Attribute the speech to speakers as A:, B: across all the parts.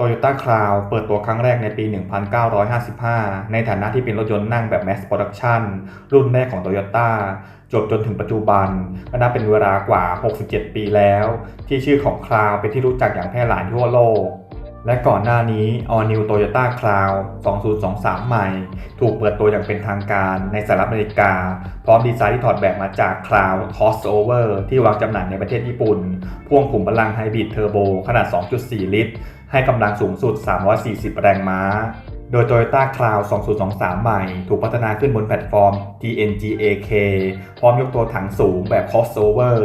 A: Toyota Crown เปิดตัวครั้งแรกในปี 1955 ในฐานะที่เป็นรถยนต์นั่งแบบ Mass Production รุ่นแรกของ Toyota จบจนถึงปัจจุบันก็นับเป็นเวลากว่า 67 ปีแล้ว ที่ชื่อของคลาวเป็นที่รู้จักอย่างแพร่หลายทั่วโลก และก่อนหน้านี้ All New Toyota Crown 2023 ใหม่ ถูกเปิดตัวอย่างเป็นทางการในสหรัฐอเมริกา พร้อมดีไซน์ที่ถอดแบบมาจาก Crown Crossover ที่วางจำหน่ายในประเทศญี่ปุ่น พ่วงขุมพลังไฮบริดเทอร์โบขนาด 2.4 ลิตร ให้กำลังสูงสุด 340 แรงม้า โดย Toyota Crown 2023 ใหม่ ถูกพัฒนาขึ้นบนแพลตฟอร์ม TNGA-K พร้อมยกตัวถังสูงแบบ crossover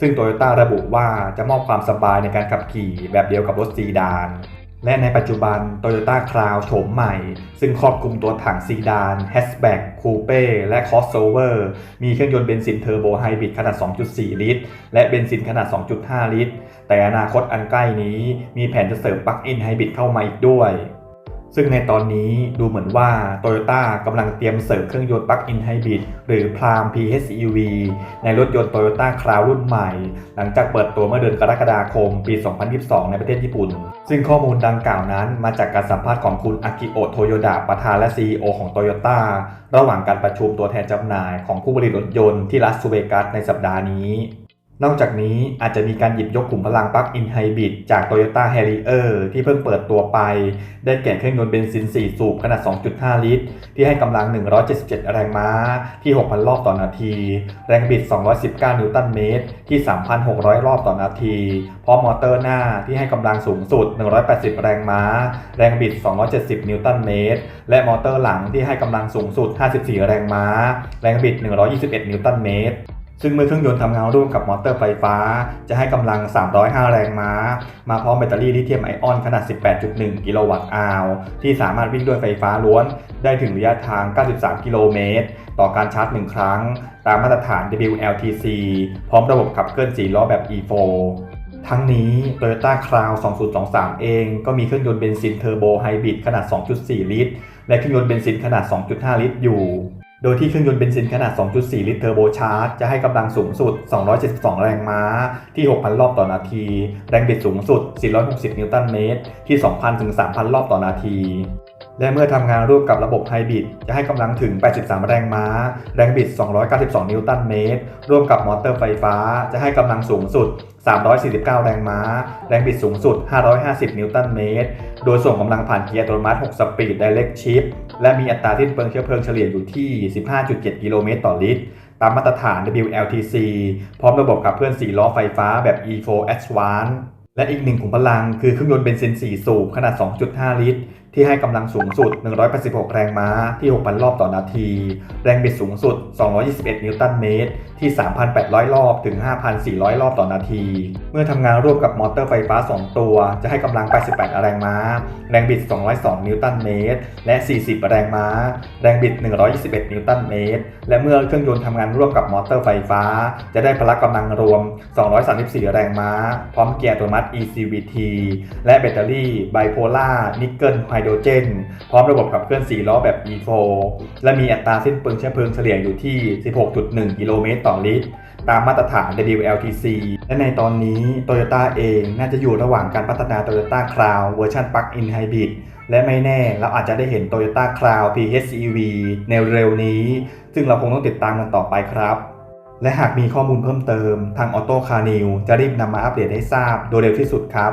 A: ซึ่ง Toyota ระบุว่าจะมอบความสบายในการขับขี่แบบเดียวกับรถซีดาน และในปัจจุบัน Toyota Crown โฉมใหม่ ซึ่งครอบคลุมตัวถังซีดาน hatchback coupe และ crossover มีเครื่องยนต์เบนซินเทอร์โบไฮบริดขนาด 2.4 ลิตร และเบนซินขนาด 2.5 ลิตร แต่อนาคตอันใกล้นี้มีแผนจะเสริมปลั๊กอินไฮบริดเข้ามาอีกด้วย ซึ่งในตอนนี้ดูเหมือนว่า Toyota กำลังเตรียมเสริมเครื่องยนต์ปลั๊กอินไฮบริดหรือ Prime PHEV ในรถยนต์ Toyota Crown รุ่นใหม่ หลังจากเปิดตัวเมื่อเดือนกรกฎาคมปี 2022 ในประเทศญี่ปุ่น ซึ่งข้อมูลดังกล่าวนั้นมาจากการสัมภาษณ์ของคุณอากิโอโตโยดะประธานและ CEO ของ Toyota ระหว่างการประชุมตัวแทนจำหน่ายของผู้ผลิตรถยนต์ที่รัสเวกัสในสัปดาห์นี้ นอกจากนี้อาจจะมีการหยิบยกขุมพลังปลั๊กอินไฮบริดจาก Toyota Harrier ที่เพิ่งเปิดตัวไป ได้แก่เครื่องยนต์เบนซิน 4 สูบขนาด 2.5 ลิตร ที่ให้กำลัง 177 แรงม้าที่ 6,000 รอบต่อนาที แรงบิด 219 นิวตันเมตร ที่ 3,600 รอบต่อนาที พร้อมมอเตอร์หน้าที่ให้กำลังสูงสุด 180 แรงม้า แรงบิด 270 นิวตันเมตร และมอเตอร์หลังที่ให้กำลังสูงสุด 54 แรงม้า แรงบิด 121 นิวตันเมตร ซึ่งเมื่อเครื่องยนต์ทำงานร่วมกับมอเตอร์ไฟฟ้า จะให้กำลัง 305 แรงม้า มาพร้อมแบตเตอรี่ลิเธียมไอออนขนาด 18.1 กิโลวัตต์อาวที่สามารถวิ่งด้วยไฟฟ้าล้วน ได้ถึงระยะทาง 93 กิโลเมตร ต่อการชาร์จ 1 ครั้ง ตามมาตรฐาน WLTC พร้อมระบบขับเคลื่อน4ล้อแบบ E4 ทั้งนี้ Toyota Crown 2023 เองก็มีเครื่องยนต์เบนซินเทอร์โบไฮบริดขนาด 2.4 ลิตร และเครื่องยนต์เบนซินขนาด 2.5 ลิตรอยู่ โดยที่เครื่องยนต์เบนซินขนาด 2.4 ลิตรเทอร์โบชาร์จ จะให้กำลังสูงสุด 272 แรงม้า ที่ 6,000 รอบต่อนาที แรงบิดสูงสุด 460 นิวตันเมตร ที่ 2,000 ถึง 3,000 รอบต่อนาที และเมื่อทำงานร่วมกับระบบไฮบริดจะให้กำลังถึง 83 แรงม้า แรงบิด 292 นิวตันเมตร ร่วมกับมอเตอร์ไฟฟ้า จะให้กำลังสูงสุด 349 แรงม้า แรงบิดสูงสุด 550 นิวตันเมตร โดยส่งกำลังผ่านเกียร์อัตโนมัติ 6 สปีด Direct Shift และมีอัตราสิ้นเปลืองเชื้อเพลิงเฉลี่ยอยู่ที่ 15.7 กิโลเมตรต่อลิตร ตามมาตรฐาน WLTC พร้อมระบบขับเคลื่อน4ล้อไฟฟ้าแบบ E4 Advance และอีกหนึ่งขุมพลังคือเครื่องยนต์เบนซิน 4 สูบขนาด 2.5 ลิตร ที่ให้กำลังสูงสุด 186 แรงม้าที่ 6,000 รอบต่อนาที แรงบิดสูงสุด 221 นิวตันเมตร ที่ 3,800 รอบถึง 5,400 รอบต่อนาที เมื่อทำงานร่วมกับมอเตอร์ไฟฟ้า 2 ตัว จะให้กำลัง 88 แรงม้า แรงบิด 202 นิวตันเมตร และ 40 แรงม้า แรงบิด 121 นิวตันเมตร และเมื่อเครื่องยนต์ทำงานร่วมกับมอเตอร์ไฟฟ้า จะได้พละกำลังรวม 234 แรงม้า พร้อมเกียร์อัตโนมัติ ECVT และแบตเตอรี่ไบโพล่านิกเกิลไฮโดรเจน พร้อมระบบขับเคลื่อน 4 ล้อแบบ E4 และมีอัตราสิ้นเปลืองเชื้อเพลิงเฉลี่ยอยู่ที่ 16.1 กิโลเมตรต่อลิตร ตามมาตรฐาน WLTC และในตอนนี้ Toyota เองน่าจะอยู่ระหว่างการพัฒนา Toyota Crown เวอร์ชัน Plug-in Hybrid และไม่แน่เราอาจจะได้เห็น Toyota Crown PHEV ในเร็วนี้ ซึ่งเราคงต้องติดตามกันต่อไปครับและหากมีข้อมูลเพิ่มเติม ทาง Auto Car New จะรีบนำมาอัปเดตให้ทราบโดยเร็วที่สุดครับ